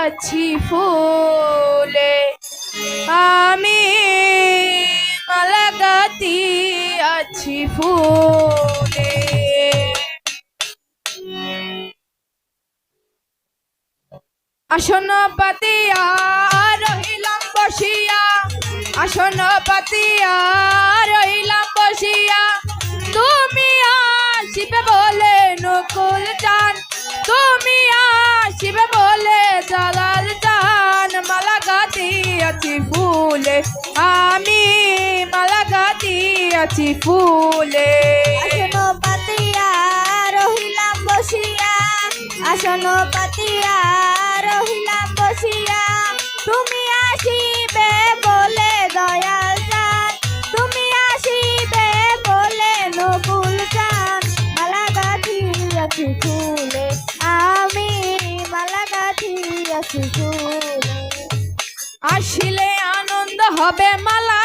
গাছি ফুলে। আমি মালাগাতি আছি ফুলে। আসন পাতিয়া রহিলাম বসিয়া, আসন পাতিয়া রহিলাম বসিয়া। তুমি আসিবে বলে নকুল চান, তুমি জালাল জাহান মালা গাতিয়াছি ফুলে। আমি মালা গাতিয়াছি ফুলে। আসন পাতিয়া রহিলাম বসিয়া। আসন রহিলাম বসিয়া। তুমি আসিবে বলে দয়াল জান তুমি আসিবে বলে নকুল জান মালা গাতিয়াছি ফুলে। আসিলে। আনন্দ হবে মালা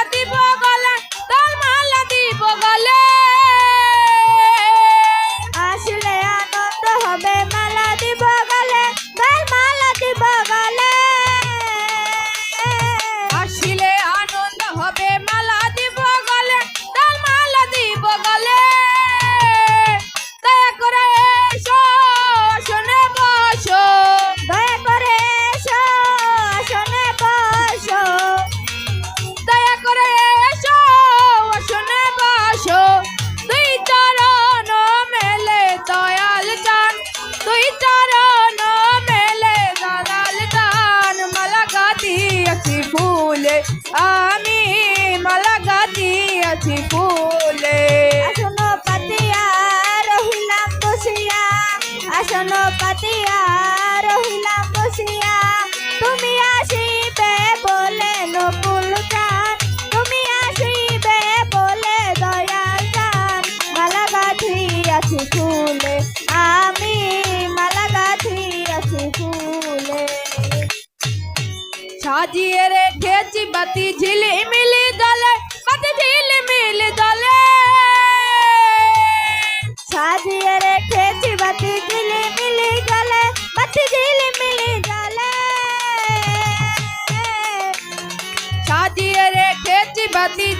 वाले छाजिए रे खेची बती झिली मिली दले बती झिली मिली दले। छाजिए रे खेची बती झिली मिली दले बती झिली मिली दले। छाजिए रे खेची बती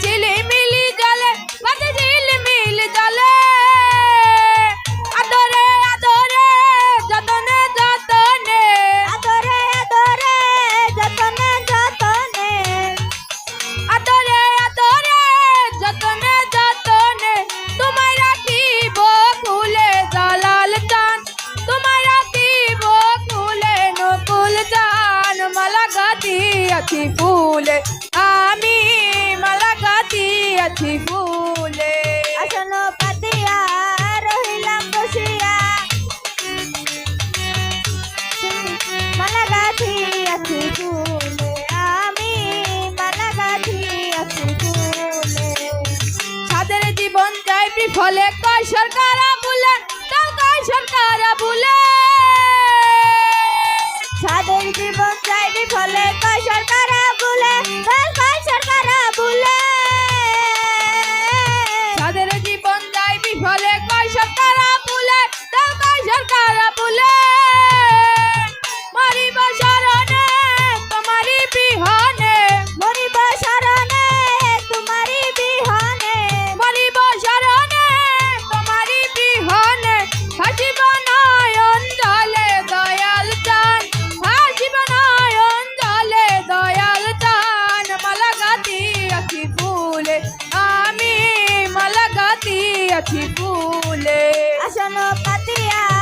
আছি ফুলে আমি মালা গাতি আছি ফুলে। আসন পাতিয়া রহিলাম বসিয়া। মালা গাতি আছি ফুলে আমি মালা গাতি আছি ফুলে। সাদের জীবন যায় বিফলে কয় সরকার বলে তাও কয় সরকার বলে Chimbule. Asionopatía.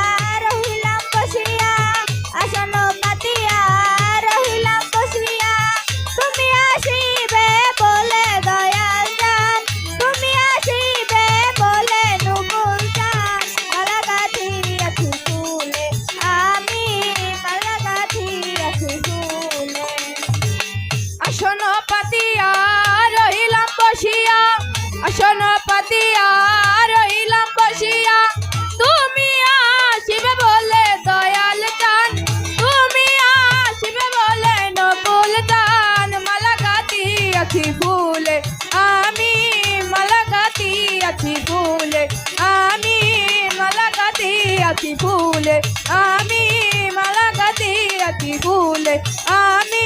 ফুলে আমি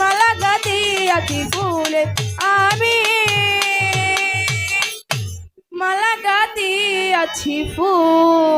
মালা গাদিয়াছি ফুলে আমি মালা গাদিয়াছি ফুল।